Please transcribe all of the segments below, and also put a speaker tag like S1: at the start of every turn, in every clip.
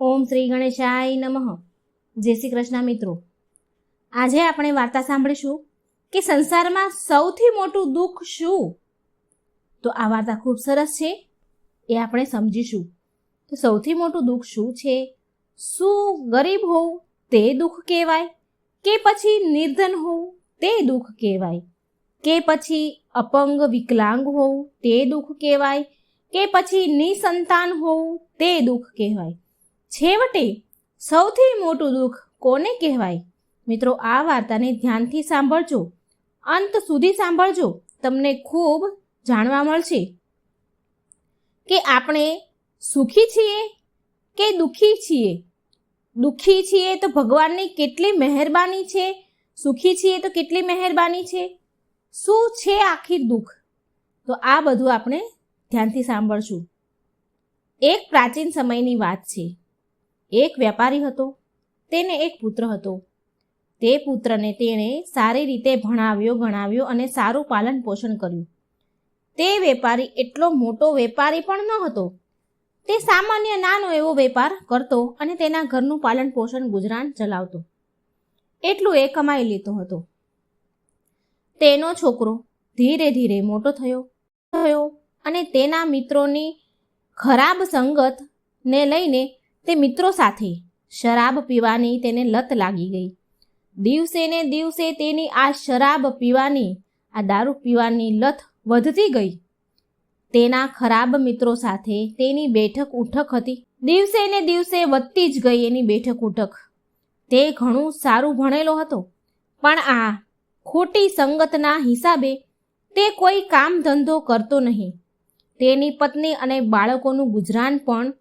S1: ઓમ શ્રી ગણેશાય નમઃ. જય શ્રી કૃષ્ણ મિત્રો. આજે આપણે વાર્તા સાંભળીશું કે સંસારમાં સૌથી મોટું દુઃખ શું? તો આ વાર્તા ખૂબ સરસ છે. એ આપણે સમજીશું. તો સૌથી મોટું દુઃખ શું છે? શું ગરીબ હોવું તે દુઃખ કહેવાય? કે પછી નિર્ધન હોવું તે દુઃખ કહેવાય? કે પછી અપંગ વિકલાંગ હોવું તે દુઃખ કહેવાય? કે પછી નિસંતાન હોવું તે દુઃખ કહેવાય? છેવટે સૌથી મોટું દુઃખ કોને કહેવાય? મિત્રો, આ વાર્તાને ધ્યાનથી સાંભળજો. અંત સુધી સાંભળજો. તમને ખૂબ જાણવા મળશે કે આપણે સુખી છીએ કે દુઃખી છીએ? દુઃખી છીએ તો ભગવાનની કેટલી મહેરબાની છે? સુખી છીએ તો કેટલી મહેરબાની છે? શું છે આખી દુઃખ? તો આ બધું આપણે ધ્યાનથી સાંભળશું. એક પ્રાચીન સમયની વાત છે. એક વેપારી હતો, તેને એક પુત્ર હતો. તે પુત્રને તેણે સારી રીતે ભણાવ્યો, ગણાવ્યો અને સારું પાલન પોષણ કર્યું. તે વેપારી એટલો મોટો વેપારી પણ ન હતો. તે સામાન્ય નાનો એવો વેપાર કરતો અને તેના ઘરનું પાલન પોષણ ગુજરાન ચલાવતો. એટલું એ કમાઈ લેતો હતો. તેનો છોકરો ધીરે ધીરે મોટો થયો થયો અને તેના મિત્રોની ખરાબ સંગતને લઈને તે મિત્રો સાથે શરાબ પીવાની તેને લત લાગી ગઈ. દિવસે ને દિવસે તેની આ શરાબ પીવાની, આ દારૂ પીવાની લત વધતી ગઈ. તેના ખરાબ મિત્રો સાથે તેની બેઠક ઉઠક હતી. દિવસે ને દિવસે વધતી જ ગઈ એની બેઠક ઉઠક. તે ઘણું સારું ભણેલો હતો. પણ આ ખોટી સંગતના હિસાબે તે કોઈ કામ ધંધો કરતો નહીં. તેની પત્ની અને બાળકોનું ગુજરાન પણ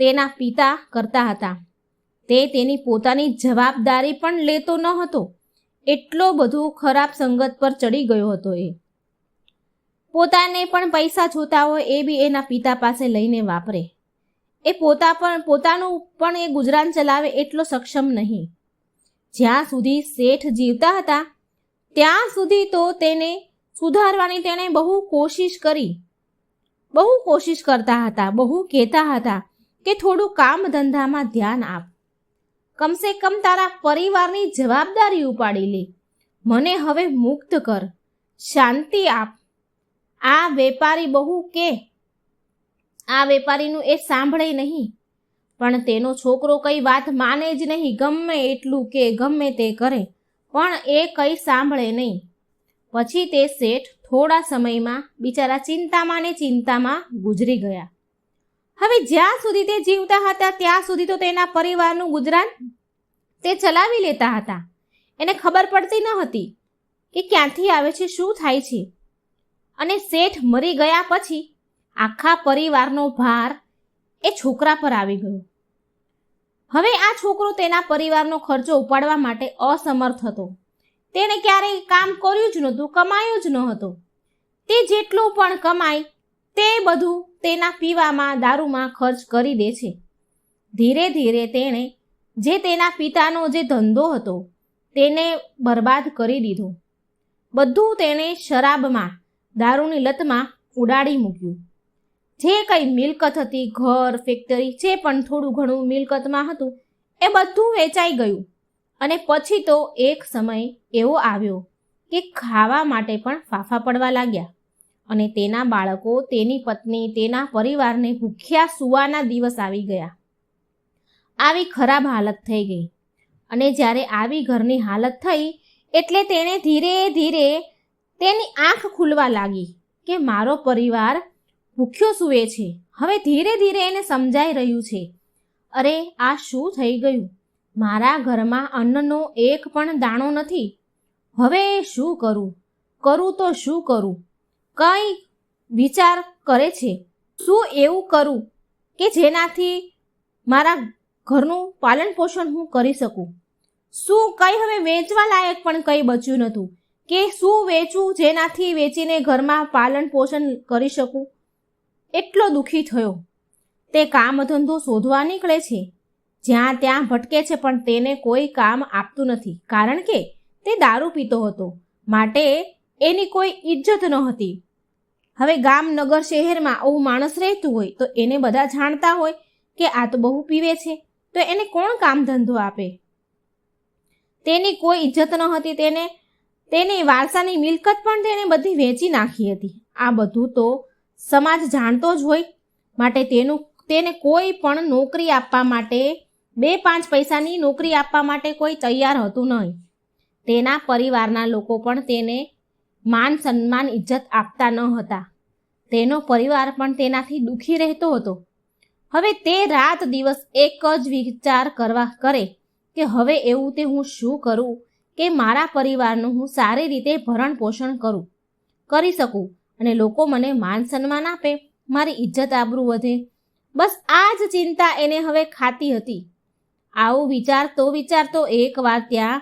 S1: તેના પિતા કરતા હતા. તે તેની પોતાની જવાબદારી પણ લેતો ન હતો. એટલો બધો ખરાબ સંગત પર ચડી ગયો હતો એ. પોતાને પણ પૈસા જોતા હોય એ બી એના પિતા પાસે લઈને વાપરે. એ પોતા પણ, પોતાનું પણ એ ગુજરાન ચલાવે એટલો સક્ષમ નહીં. જ્યાં સુધી શેઠ જીવતા હતા, ત્યાં સુધી તો તેને સુધારવાની તેણે બહુ કોશિશ કરી. બહુ કોશિશ કરતા હતા, બહુ કહેતા હતા કે થોડું કામ ધંધામાં ધ્યાન આપ. કમસે કમ તારા પરિવારની જવાબદારી ઉપાડી લે. મને હવે મુક્ત કર. શાંતિ આપ. આ વેપારી બહુ કે. આ વેપારીનું એ સાંભળે નહીં. પણ તેનો છોકરો કઈ વાત માને જ નહીં, ગમે એટલું કે ગમે તે કરે. પણ એ કંઈ સાંભળે નહીં. પછી તે શેઠ થોડા સમયમાં બિચારા ચિંતામાં ને ચિંતામાં ગુજરી ગયા. હવે જ્યાં સુધી તે જીવતા હતા, ત્યાં સુધી તો તેના પરિવારનું ગુજરાન તે ચલાવી લેતા હતા. એને ખબર પડતી ન હતી કે ક્યાંથી આવે છે, શું થાય છે. અને શેઠ મરી ગયા પછી આખા પરિવારનો ભાર એ છોકરા પર આવી ગયો. હવે આ છોકરો તેના પરિવારનો ખર્ચો ઉપાડવા માટે અસમર્થ હતો. તેણે ક્યારેય કામ કર્યું જ નહોતું, કમાયું જ ન હતું તે જેટલું પણ કમાય તે બધું તેના પીવામાં, દારૂમાં ખર્ચ કરી દે છે. ધીરે ધીરે તેણે જે તેના પિતાનો જે ધંધો હતો, તેને બરબાદ કરી દીધો. બધું તેણે શરાબમાં, દારૂની લતમાં ઉડાડી મૂક્યું. જે કંઈ મિલકત હતી, ઘર ફેક્ટરી જે પણ થોડું ઘણું મિલકતમાં હતું, એ બધું વેચાઈ ગયું. અને પછી તો એક સમય એવો આવ્યો કે ખાવા માટે પણ ફાફા પડવા લાગ્યા. અને તેના બાળકો, તેની પત્ની, તેના પરિવારને ભૂખ્યા સુવાના દિવસ આવી ગયા. આવી ખરાબ હાલત થઈ ગઈ અને જ્યારે આવી ઘરની હાલત થઈ એટલે તેણે ધીરે ધીરે તેની આંખ ખુલવા લાગી કે મારો પરિવાર ભૂખ્યો સૂવે છે. હવે ધીરે ધીરે એને સમજાઈ રહ્યું છે. અરે, આ શું થઈ ગયું? મારા ઘરમાં અન્નનો એક પણ દાણો નથી. હવે શું કરું? કરું તો શું કરું? કંઈ વિચાર કરે છે? શું એવું કરું કે જેનાથી મારા ઘરનું પાલન પોષણ હું કરી શકું? શું કંઈ હવે વેચવા લાયક પણ કંઈ બચ્યું નહોતું? કે શું વેચવું જેનાથી વેચીને ઘરમાં પાલન પોષણ કરી શકું? એટલો દુઃખી થયો. તે કામ ધંધો શોધવા નીકળે છે. જ્યાં ત્યાં ભટકે છે પણ તેને કોઈ કામ આપતું નથી. કારણ કે તે દારૂ પીતો હતો. માટે એની કોઈ ઇજ્જત ન હતી. હવે ગામ નગર શહેરમાં આવું માણસ રહેતું હોય તો એને બધા જાણતા હોય કે આ તો બહુ પીવે છે, તો એને કોણ કામ ધંધો આપે? તેની કોઈ ઇજ્જત ન હતી, તેને, તેની વારસાની મિલકત પણ તેણે બધી વેચી નાખી હતી. આ બધું તો સમાજ જાણતો જ હોય. માટે તેનું, તેને કોઈ પણ નોકરી આપવા માટે, બે પાંચ પૈસાની નોકરી આપવા માટે કોઈ તૈયાર હતું નહીં. તેના પરિવારના લોકો પણ તેને માન સન્માન ઇજ્જત આપતા ન હતા. તેનો પરિવાર પણ તેનાથી દુઃખી રહેતો હતો. હવે તે રાત દિવસ એક જ વિચાર કરવા કરે કે હવે એવું તે હું શું કરું કે મારા પરિવારનું હું સારી રીતે ભરણ પોષણ કરું, કરી શકું અને લોકો મને માન સન્માન આપે, મારી ઇજ્જત આબરૂ વધે. બસ આ જ ચિંતા એને હવે ખાતી હતી. આવું વિચારતો વિચારતો એકવાર ત્યાં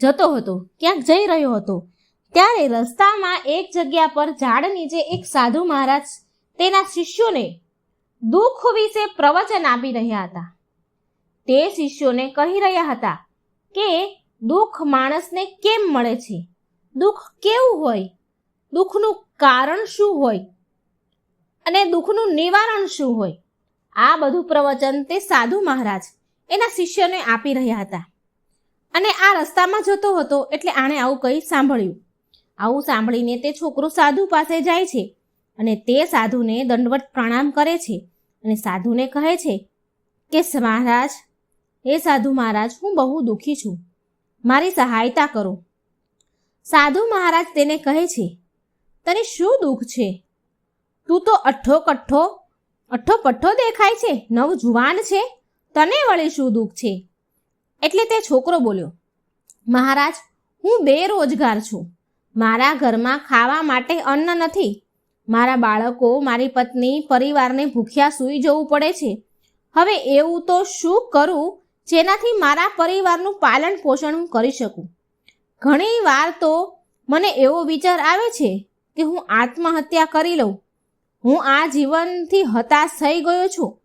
S1: જતો હતો, ક્યાંક જઈ રહ્યો હતો. ત્યારે રસ્તામાં એક જગ્યા પર ઝાડ નીચે એક સાધુ મહારાજ તેના શિષ્યોને દુઃખ વિશે પ્રવચન આપી રહ્યા હતા. તે શિષ્યોને કહી રહ્યા હતા કે, દુઃખ માણસને કેમ મળે છે? દુઃખ કેવું હોય? દુઃખનું કારણ શું હોય? અને દુઃખનું નિવારણ શું હોય? આ બધું પ્રવચન તે સાધુ મહારાજ એના શિષ્યને આપી રહ્યા હતા. અને આ રસ્તામાં જતો હતો એટલે આણે આવું કંઈ સાંભળ્યું. આવું સાંભળીને તે છોકરો સાધુ પાસે જાય છે અને તે સાધુને દંડવત પ્રણામ કરે છે અને સાધુને કહે છે કે, મહારાજ, હે સાધુ મહારાજ, હું બહુ દુઃખી છું. મારી સહાયતા કરો. સાધુ મહારાજ તેને કહે છે, તને શું દુઃખ છે? તું તો અઠ્ઠો કઠ્ઠો, અઠ્ઠો પઠ્ઠો દેખાય છે, નવ જુવાન છે. તને વળી શું દુઃખ છે? એટલે તે છોકરો બોલ્યો, મહારાજ, હું બેરોજગાર છું. મારા ઘરમાં ખાવા માટે અન્ન નથી. મારા બાળકો, મારી પત્ની, પરિવારને ભૂખ્યા સૂઈ જવું પડે છે. હવે એવું તો શું કરું જેનાથી મારા પરિવારનું પાલન પોષણ હું કરી શકું? ઘણી વાર તો મને એવો વિચાર આવે છે કે હું આત્મહત્યા કરી લઉં. હું આ જીવનથી હતાશ થઈ ગયો છું.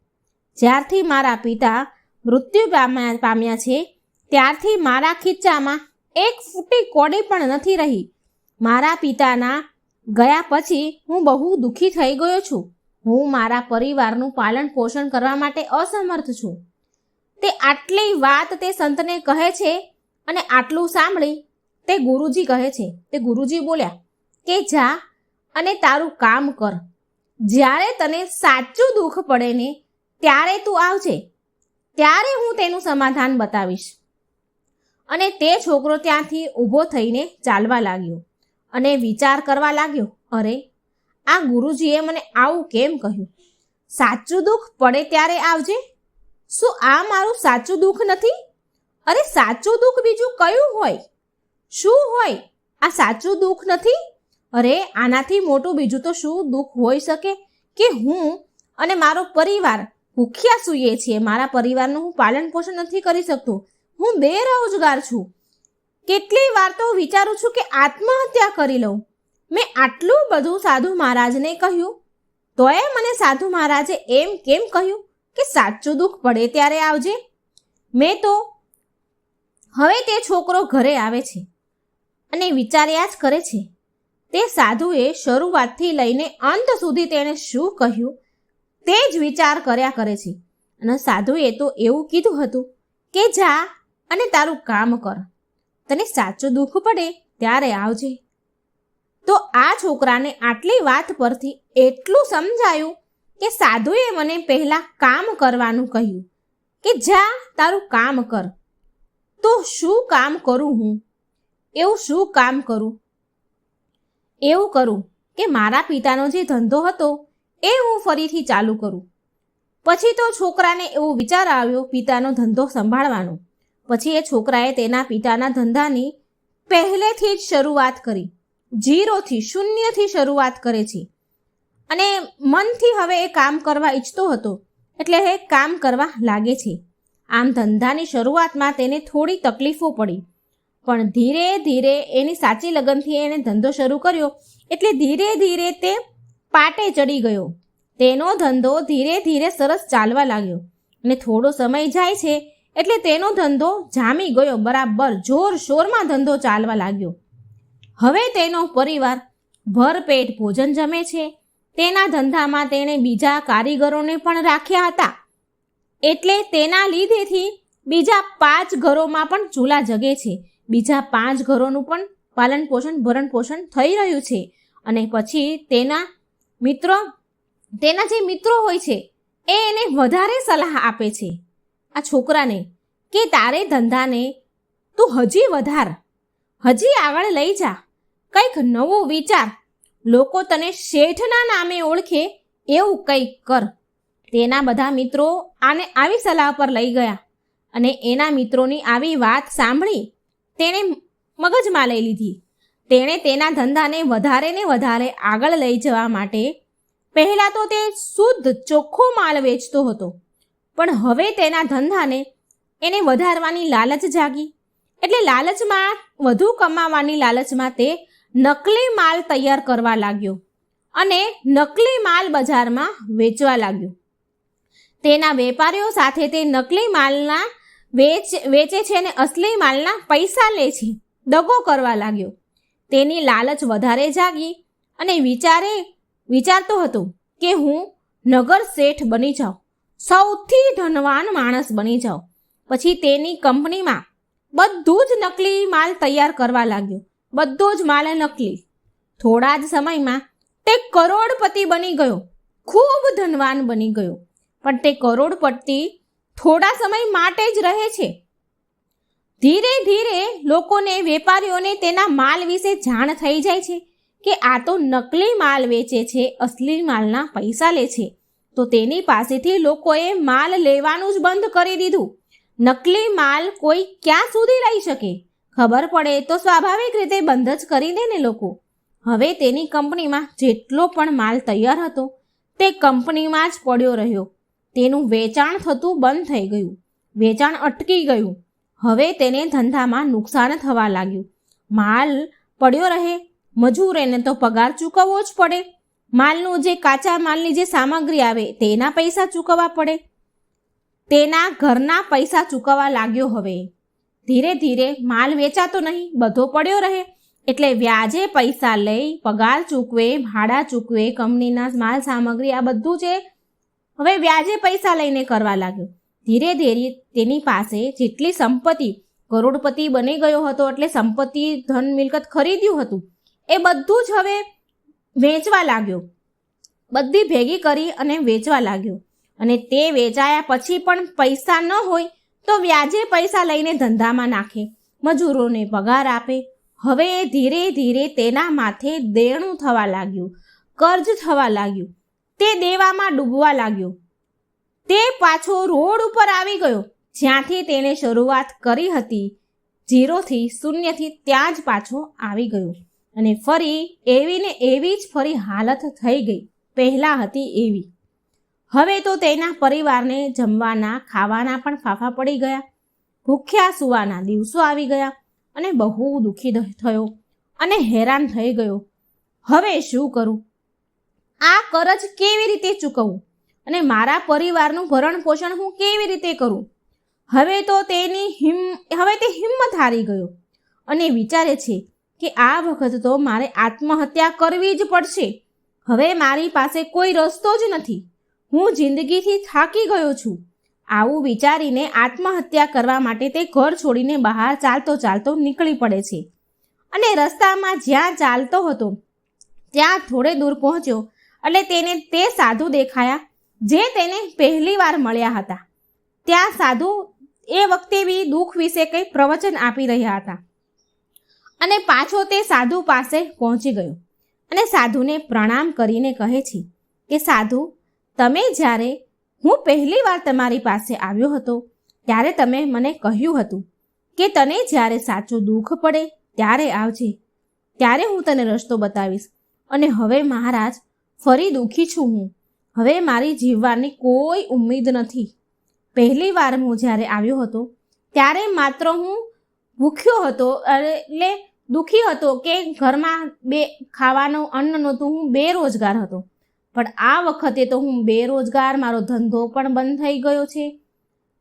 S1: જ્યારથી મારા પિતા મૃત્યુ પામ્યા પામ્યા છે, ત્યારથી મારા ખીચામાં એક ફૂટી કોડી પણ નથી રહી. મારા પિતાના ગયા પછી હું બહુ દુઃખી થઈ ગયો છું. હું મારા પરિવારનું પાલન પોષણ કરવા માટે અસમર્થ છું. તે આટલી વાત તે સંતને કહે છે અને આટલું સાંભળી તે ગુરુજી કહે છે. તે ગુરુજી બોલ્યા, કે જા અને તારું કામ કર. જ્યારે તને સાચું દુઃખ પડે ને ત્યારે તું આવજે. ત્યારે હું તેનું સમાધાન બતાવીશ. અને તે છોકરો ત્યાંથી ઊભો થઈને ચાલવા લાગ્યો. અને વિચાર કરવા લાગ્યો, અરે, આ ગુરુજીએ મને આવું કેમ કહ્યું? સાચું દુઃખ પડે ત્યારે આવજે. શું આ મારું સાચું દુઃખ નથી? અરે, સાચું દુઃખ બીજું કયું હોય? શું હોય? આ સાચું દુઃખ નથી? અરે, આનાથી મોટું બીજું તો શું દુઃખ હોઈ શકે? કે હું અને મારો પરિવાર ભૂખ્યા સૂઈએ છીએ. મારા પરિવારનું હું પાલન પોષણ નથી કરી શકતો. હું બેરોજગાર છું. કેટલી વાર તો વિચારું છું કે આત્મહત્યા કરી લઉં. મેં આટલું બધું સાધુ મહારાજને કહ્યું. તોય મને સાધુ મહારાજે એમ કેમ કહ્યું કે સાચું દુઃખ પડે ત્યારે આવજે? મેં તો હવે તે છોકરો ઘરે આવે છે અને વિચાર્યા જ કરે છે. તે સાધુએ શરૂઆતથી લઈને અંત સુધી તેણે શું કહ્યું તે જ વિચાર કર્યા કરે છે. અને સાધુએ તો એવું કીધું હતું કે જા અને તારું કામ કર. તને સાચું દુઃખ પડે ત્યારે આવજે. તો આ છોકરાને આટલી વાત પરથી એટલું સમજાયું કે સાધુએ મને પહેલાં કામ કરવાનું કહ્યું કે જા, તારું કામ કર. તો શું કામ કરું હું? એવું શું કામ કરું? એવું કરું કે મારા પિતાનો જે ધંધો હતો એ હું ફરીથી ચાલુ કરું. પછી તો છોકરાને એવો વિચાર આવ્યો પિતાનો ધંધો સંભાળવાનો. પછી એ છોકરાએ તેના પિતાના ધંધાની પહેલેથી જ શરૂઆત કરી. ઝીરોથી, શૂન્યથી શરૂઆત કરે છે. અને મનથી હવે એ કામ કરવા ઈચ્છતો હતો, એટલે એ કામ કરવા લાગે છે. આમ ધંધાની શરૂઆતમાં તેને થોડી તકલીફો પડી. પણ ધીરે ધીરે એની સાચી લગનથી એણે ધંધો શરૂ કર્યો, એટલે ધીરે ધીરે તે પાટે ચડી ગયો. તેનો ધંધો ધીરે ધીરે સરસ ચાલવા લાગ્યો. અને થોડો સમય જાય છે એટલે તેનો ધંધો જામી ગયો બરાબર. જોરશોરમાં ધંધો ચાલવા લાગ્યો. હવે તેનો પરિવાર ભરપેટ ભોજન જમે છે. તેના ધંધામાં તેણે બીજા કારીગરોને પણ રાખ્યા હતા. એટલે તેના લીધેથી બીજા પાંચ ઘરોમાં પણ ચૂલા જગે છે. બીજા પાંચ ઘરોનું પણ પાલન પોષણ, ભરણ પોષણ થઈ રહ્યું છે. અને પછી તેના મિત્રો, તેના જે મિત્રો હોય છે, એ એને વધારે સલાહ આપે છે. આ છોકરાને કે તારે ધંધાને તું હજી વધાર. હજી આગળ લઈ જા. કંઈક નવો વિચાર. લોકો તને શેઠના નામે ઓળખે એવું કંઈક કર. તેના બધા મિત્રો આને આવી સલાહ પર લઈ ગયા અને એના મિત્રોની આવી વાત સાંભળી તેણે મગજમાં લઈ લીધી. તેણે તેના ધંધાને વધારે ને વધારે આગળ લઈ જવા માટે પહેલાં તો તે શુદ્ધ ચોખ્ખો માલ વેચતો હતો. પણ હવે તેના ધંધાને એને વધારવાની લાલચ જાગી. એટલે લાલચમાં, વધુ કમાવાની લાલચમાં તે નકલી માલ તૈયાર કરવા લાગ્યો અને નકલી માલ બજારમાં વેચવા લાગ્યો. તેના વેપારીઓ સાથે તે નકલી માલના વેચ, વેચે છે અને અસલી માલના પૈસા લે છે, દગો કરવા લાગ્યો. તેની લાલચ વધારે જાગી અને વિચારે, વિચારતો હતો કે હું નગર શેઠ બની જાઉં. સૌથી ધનવાન માણસ બની જાઓ. પછી તેની કંપનીમાં બધું જ નકલી માલ તૈયાર કરવા લાગ્યો. બધો જ માલ નકલી. થોડા જ સમયમાં તે કરોડપતિ બની ગયો. ખૂબ ધનવાન બની ગયો. પણ તે કરોડપતિ થોડા સમય માટે જ રહે છે. ધીરે ધીરે લોકોને, વેપારીઓને તેના માલ વિશે જાણ થઈ જાય છે કે આ તો નકલી માલ વેચે છે, અસલી માલના પૈસા લે છે. તો તેની પાસેથી લોકોએ માલ લેવાનું જ બંધ કરી દીધું. નકલી માલ કોઈ ક્યાં સુધી લઈ શકે? ખબર પડે તો સ્વાભાવિક રીતે બંધ જ કરી દે ને લોકો. હવે તેની કંપનીમાં જેટલો પણ માલ તૈયાર હતો, તે કંપનીમાં જ પડ્યો રહ્યો. તેનું વેચાણ થતું બંધ થઈ ગયું. વેચાણ અટકી ગયું. હવે તેને ધંધામાં નુકસાન થવા લાગ્યું. માલ પડ્યો રહે મજૂરેને તો પગાર ચૂકવવો જ પડે. માલનું જે કાચા માલની જે સામગ્રી આવે, તેના પૈસા ચૂકવવા પડે. તેના ઘરના પૈસા ચૂકવવા લાગ્યો હવે. ધીરે ધીરે માલ વેચાતો નહીં, બધો પડ્યો રહે. એટલે વ્યાજે પૈસા લઈ, પગાર ચૂકવે, ભાડા ચૂકવે, કંપનીના માલ સામગ્રી, આ બધું છે હવે વ્યાજે પૈસા લઈને કરવા લાગ્યો. ધીરે ધીરે તેની પાસે જેટલી સંપત્તિ કરોડપતિ બની ગયો હતો, એટલે સંપત્તિ, ધન, મિલકત ખરીદ્યું હતું. એ બધું જ હવે વેચવા લાગ્યો. બધી ભેગી કરી અને વેચવા લાગ્યો. અને તે વેચાયા પછી પણ પૈસા ન હોય તો વ્યાજે પૈસા લઈને ધંધામાં નાખે. મજૂરોને પગાર આપે. હવે ધીરે ધીરે તેના માથે દેણું થવા લાગ્યું, કર્જ થવા લાગ્યું. તે દેવામાં ડૂબવા લાગ્યો. તે પાછો રોડ ઉપર આવી ગયો. જ્યાંથી તેણે શરૂઆત કરી હતી, ઝીરોથી શૂન્યથી ત્યાં જ પાછો આવી ગયો. અને ફરી એવી ને એવી જ ફરી હાલત થઈ ગઈ. પહેલાં હતી એવી. હવે તો તેના પરિવારને જમવાના, ખાવાના પણ ફાફા પડી ગયા. ભૂખ્યા સુવાના દિવસો આવી ગયા અને બહુ દુઃખી થયો અને હેરાન થઈ ગયો. હવે શું કરું? આ કરજ કેવી રીતે ચૂકવવું અને મારા પરિવારનું ભરણ પોષણ હું કેવી રીતે કરું? હવે તો તેની હિમ, હવે તે હિંમત હારી ગયો અને વિચારે છે કે આ વખત તો મારે આત્મહત્યા કરવી જ પડશે. હવે મારી પાસે કોઈ રસ્તો જ નથી. હું જિંદગીથી થાકી ગયો છું. આવું વિચારીને આત્મહત્યા કરવા માટે તે ઘર છોડીને બહાર ચાલતો ચાલતો નીકળી પડે છે. અને રસ્તામાં જ્યાં ચાલતો હતો, ત્યાં થોડે દૂર પહોંચ્યો એટલે તેને તે સાધુ દેખાયા, જે તેને પહેલી વાર મળ્યા હતા. ત્યાં સાધુ એ વખતે બી દુઃખ વિશે કંઈ પ્રવચન આપી રહ્યા હતા. અને પાછો તે સાધુ પાસે પહોંચી ગયો. અને સાધુને પ્રણામ કરીને કહે છે કે, સાધુ, તમે જ્યારે હું પહેલી વાર તમારી પાસે આવ્યો હતો, ત્યારે તમે મને કહ્યું હતું કે, તને જ્યારે સાચું દુઃખ પડે, ત્યારે આવજે. ત્યારે હું તને રસ્તો બતાવીશ. અને હવે મહારાજ, ફરી દુઃખી છું હું. હવે મારી જીવવાની કોઈ ઉમ્મીદ નથી. પહેલી વાર હું જ્યારે આવ્યો હતો, ત્યારે માત્ર હું ભૂખ્યો હતો, એટલે દુઃખી હતો કે ઘરમાં બે ખાવાનું અન્ન નહોતું, હું બેરોજગાર હતો. પણ આ વખતે તો હું બેરોજગાર, મારો ધંધો પણ બંધ થઈ ગયો છે.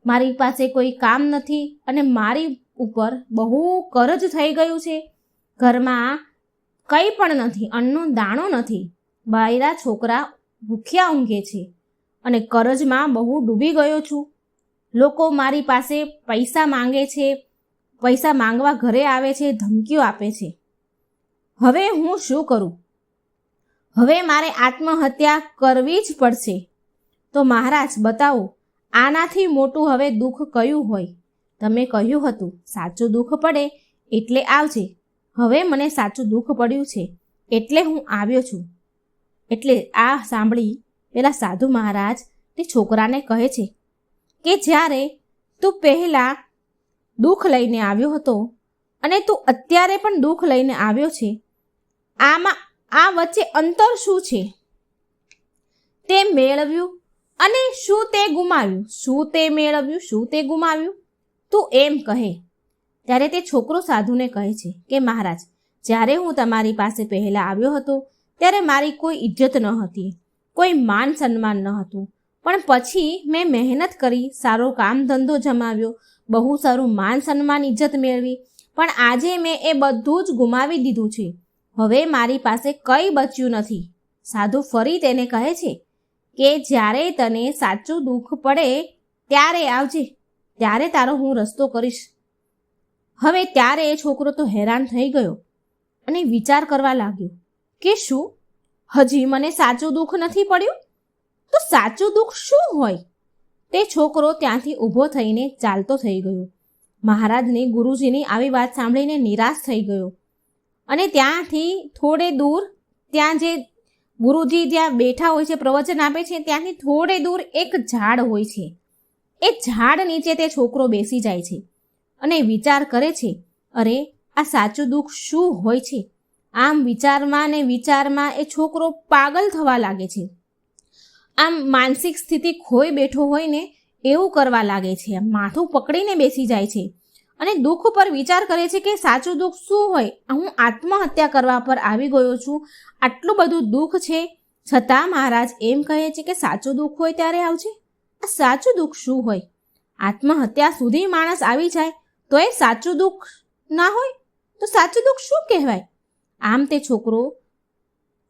S1: મારી પાસે કોઈ કામ નથી અને મારી ઉપર બહુ કરજ થઈ ગયું છે. ઘરમાં કંઈ પણ નથી, અન્નનો દાણો નથી. બાયરા છોકરા ભૂખ્યા ઊંઘે છે અને કરજમાં બહુ ડૂબી ગયો છું. લોકો મારી પાસે પૈસા માંગે છે પૈસા માંગવા ઘરે આવે છે, ધમકીઓ આપે છે. હવે હું શું કરું? હવે મારે આત્મહત્યા કરવી જ પડશે. તો મહારાજ, બતાવો, આનાથી મોટું હવે દુઃખ કયું હોય? તમે કહ્યું હતું, સાચું દુઃખ પડે એટલે આવજે. હવે મને સાચું દુઃખ પડ્યું છે, એટલે હું આવ્યો છું. એટલે આ સાંભળી પેલા સાધુ મહારાજ તે છોકરાને કહે છે કે, જ્યારે તું પહેલાં દુઃખ લઈને આવ્યો હતો. અને તું અત્યારે પણ દુઃખ લઈને આવ્યો છે. આમાં, આ વચ્ચે અંતર શું છે? તે મેળવ્યું અને શું તે ગુમાવ્યું? શું તે મેળવ્યું? શું તે ગુમાવ્યું? તું એમ કહે. ત્યારે તે છોકરો સાધુને કહે છે કે, મહારાજ, જ્યારે હું તમારી પાસે પહેલાં આવ્યો હતો, ત્યારે મારી કોઈ ઇજ્જત ન હતી, કોઈ માન સન્માન ન હતું. પણ પછી મેં મહેનત કરી, સારો કામ ધંધો જમાવ્યો બહુ સારું માન સન્માન ઇજ્જત મેળવી. પણ આજે મેં એ બધું જ ગુમાવી દીધું છે. હવે મારી પાસે કંઈ બચ્યું નથી. સાધુ ફરી તેને કહે છે કે જ્યારે તને સાચું દુઃખ પડે ત્યારે આવજે. ત્યારે તારો હું રસ્તો કરીશ. હવે ત્યારે એ છોકરો તો હેરાન થઈ ગયો અને વિચાર કરવા લાગ્યો કે શું? હજી મને સાચું દુઃખ નથી પડ્યું? તો સાચું દુઃખ શું હોય? તે છોકરો ત્યાંથી ઊભો થઈને ચાલતો થઈ ગયો. મહારાજને ગુરુજીની આવી વાત સાંભળીને નિરાશ થઈ ગયો. અને ત્યાંથી થોડે દૂર, ત્યાં જે ગુરુજી જ્યાં બેઠા હોય છે, પ્રવચન આપે છે, ત્યાંથી થોડે દૂર એક ઝાડ હોય છે. એ ઝાડ નીચે તે છોકરો બેસી જાય છે અને વિચાર કરે છે, અરે, આ સાચું દુઃખ શું હોય છે? આમ વિચારમાં ને વિચારમાં એ છોકરો પાગલ થવા લાગે છે. આમ માનસિક સ્થિતિ ખોઈ બેઠો હોય ને એવું કરવા લાગે છે. માથું પકડીને બેસી જાય છે. અને દુઃખ પર વિચાર કરે છે કે સાચું દુઃખ શું હોય? હું આત્મહત્યા કરવા પર આવી ગયો છું. આટલું બધું દુઃખ છે. છતાં મહારાજ એમ કહે છે કે સાચું દુઃખ હોય ત્યારે આવજે. આ સાચું દુઃખ શું હોય? આત્મહત્યા સુધી માણસ આવી જાય તો એ સાચું દુઃખ ના હોય? તો સાચું દુઃખ શું કહેવાય? આમ તે છોકરો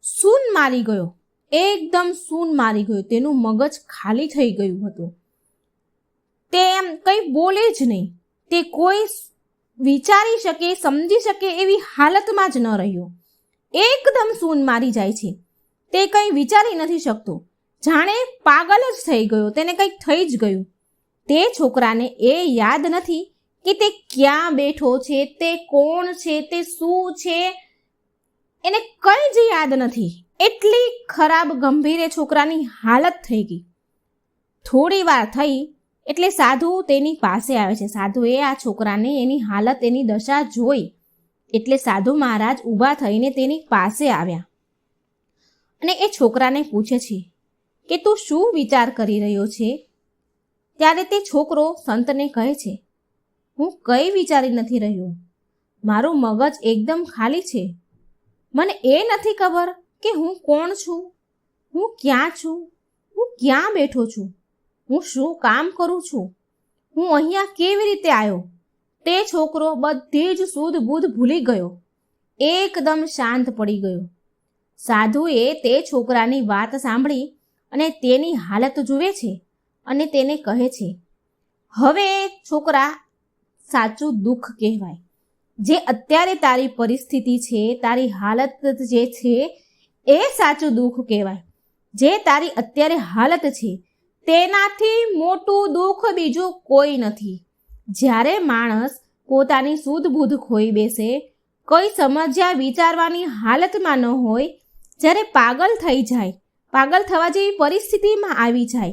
S1: સૂન મારી ગયો. એકદમ સૂન મારી ગયું. તેનું મગજ ખાલી થઈ ગયું હતું. તે એમ કંઈ બોલે જ નહીં. તે કોઈ વિચારી શકે, સમજી શકે એવી હાલતમાં જ ન રહ્યો. એકદમ સૂન મારી જાય છે. તે કંઈ વિચારી નથી શકતો. જાણે પાગલ જ થઈ ગયો. તેને કંઈક થઈ જ ગયું. તે છોકરાને એ યાદ નથી કે તે ક્યાં બેઠો છે, તે કોણ છે, તે શું છે? એને કંઈ જ યાદ નથી. એટલી ખરાબ ગંભીરે છોકરાની હાલત થઈ ગઈ. થોડી વાર થઈ એટલે સાધુ તેની પાસે આવે છે. સાધુએ આ છોકરાને એની હાલત, એની દશા જોઈ એટલે સાધુ મહારાજ ઊભા થઈને તેની પાસે આવ્યા. અને એ છોકરાને પૂછે છે કે તું શું વિચાર કરી રહ્યો છે? ત્યારે તે છોકરો સંતને કહે છે, હું કંઈ વિચારી નથી રહ્યો. મારું મગજ એકદમ ખાલી છે. મને એ નથી ખબર કે હું કોણ છું? હું ક્યાં છું? હું ક્યાં બેઠો છું? હું શું કામ કરું છું? હું અહીંયા કેવી રીતે આવ્યો? તે છોકરો બધી જ શુદ્ધ બૂધ ભૂલી ગયો. એકદમ શાંત પડી ગયો. સાધુએ તે છોકરાની વાત સાંભળી અને તેની હાલત જુએ છે અને તેને કહે છે, હવે છોકરા સાચું દુઃખ કહેવાય. જે અત્યારે તારી પરિસ્થિતિ છે, તારી હાલત જે છે એ સાચું દુઃખ કહેવાય. જે તારી અત્યારે હાલત છે, તેનાથી મોટું દુઃખ બીજું કોઈ નથી. જ્યારે માણસ પોતાની શુદ્ધ બુદ્ધ ખોઈ બેસે, કોઈ સમજ્યા વિચારવાની હાલતમાં ન હોય, જ્યારે પાગલ થઈ જાય, પાગલ થવા જેવી પરિસ્થિતિમાં આવી જાય,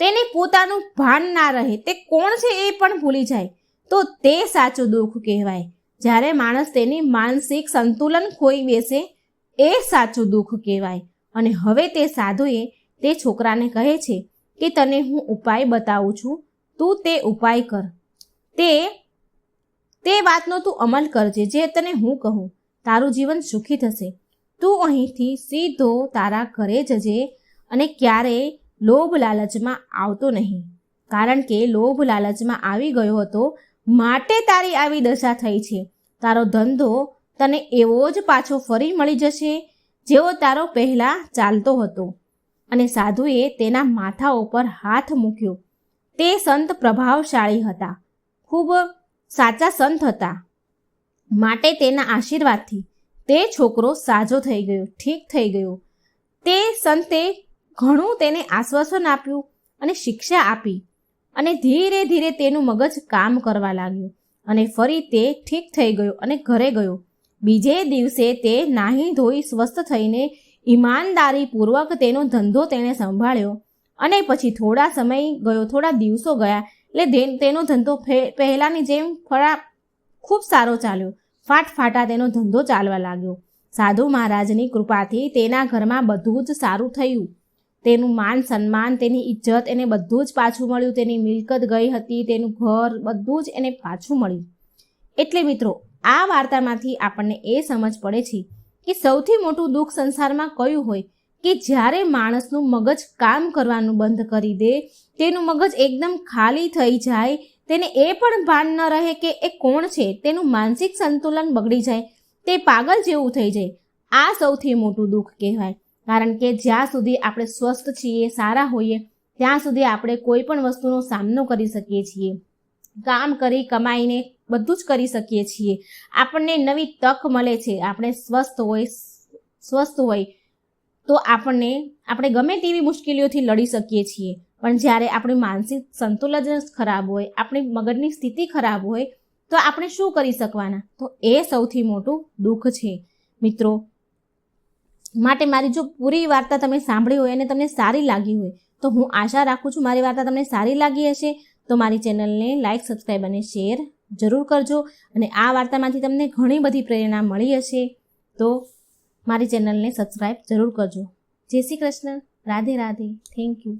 S1: તેને પોતાનું ભાન ના રહે, તે કોણ છે એ પણ ભૂલી જાય, તો તે સાચું દુઃખ કહેવાય. જ્યારે માણસ તેની માનસિક સંતુલન ખોઈ બેસે એ સાચું દુઃખ કહેવાય. અને હવે તે સાધુએ તે છોકરાને કહે છે કે તને હું ઉપાય બતાવું છું. તું તે ઉપાય કર. તે તે વાતનો તું અમલ કરજે, જે તને હું કહું. તારું જીવન સુખી થશે. તું અહીંથી સીધો તારા ઘરે જજે અને ક્યારેય લોભ લાલચમાં આવતો નહીં. કારણ કે લોભ લાલચમાં આવી ગયો હતો. માટે તારી આવી દશા થઈ છે. તારો ધંધો તને એવો જ પાછો ફરી મળી જશે જેવો તારો પહેલાં ચાલતો હતો. અને સાધુએ તેના માથા ઉપર હાથ મૂક્યો. તે સંત પ્રભાવશાળી હતા. ખૂબ સાચા સંત હતા. માટે તેના આશીર્વાદથી તે છોકરો સાજો થઈ ગયો, ઠીક થઈ ગયો. તે સંતે ઘણું તેને આશ્વાસન આપ્યું અને શિક્ષા આપી અને ધીરે ધીરે તેનું મગજ કામ કરવા લાગ્યું અને ફરી તે ઠીક થઈ ગયો અને ઘરે ગયો. બીજે દિવસે તે નાહી ધોઈ સ્વસ્થ થઈને ઈમાનદારીપૂર્વક તેનો ધંધો તેણે સંભાળ્યો. અને પછી થોડા સમય ગયો, થોડા દિવસો ગયા, એટલે તેનો ધંધો પહેલાંની જેમ ફળા, ખૂબ સારો ચાલ્યો. ફાટફાટા તેનો ધંધો ચાલવા લાગ્યો. સાધુ મહારાજની કૃપાથી તેના ઘરમાં બધું જ સારું થયું. તેનું માન સન્માન, તેની ઇજ્જત એને બધું જ પાછું મળ્યું. તેની મિલકત ગઈ હતી, તેનું ઘર બધું જ એને પાછું મળ્યું. એટલે મિત્રો આ વાર્તામાંથી આપણને એ સમજ પડે છે કે સૌથી મોટું દુઃખ સંસારમાં કયું હોય? કે જ્યારે માણસનું મગજ કામ કરવાનું બંધ કરી દે, તેનું મગજ એકદમ ખાલી થઈ જાય, તેને એ પણ ભાન ન રહે કે એ કોણ છે? તેનું માનસિક સંતુલન બગડી જાય, તે પાગલ જેવું થઈ જાય. આ સૌથી મોટું દુઃખ કહેવાય. કારણ કે જ્યાં સુધી આપણે સ્વસ્થ છીએ, સારા હોઈએ, ત્યાં સુધી આપણે કોઈ પણ વસ્તુનો સામનો કરી શકીએ છીએ. કામ કરી, કમાઈને બધું જ કરી શકીએ છીએ. આપણને નવી તક મળે છે. આપણે સ્વસ્થ હોય સ્વસ્થ હોય તો આપણને, આપણે ગમે તેવી મુશ્કેલીઓથી લડી શકીએ છીએ. પણ જ્યારે આપણી માનસિક સંતુલન ખરાબ હોય, આપણી મગજની સ્થિતિ ખરાબ હોય, તો આપણે શું કરી શકવાના? તો એ સૌથી મોટું દુઃખ છે. મિત્રો, માટે મારી જો પૂરી વાર્તા તમે સાંભળી હોય અને તમને સારી લાગી હોય, તો હું આશા રાખું છું મારી વાર્તા તમને સારી લાગી હશે. તો મારી ચેનલને લાઇક સબસ્ક્રાઈબ અને શેર જરૂર કરજો. અને આ વાર્તામાંથી તમને ઘણી બધી પ્રેરણા મળી હશે. તો મારી ચેનલને સબસ્ક્રાઈબ જરૂર કરજો. જય શ્રી કૃષ્ણ. રાધે રાધે. Thank you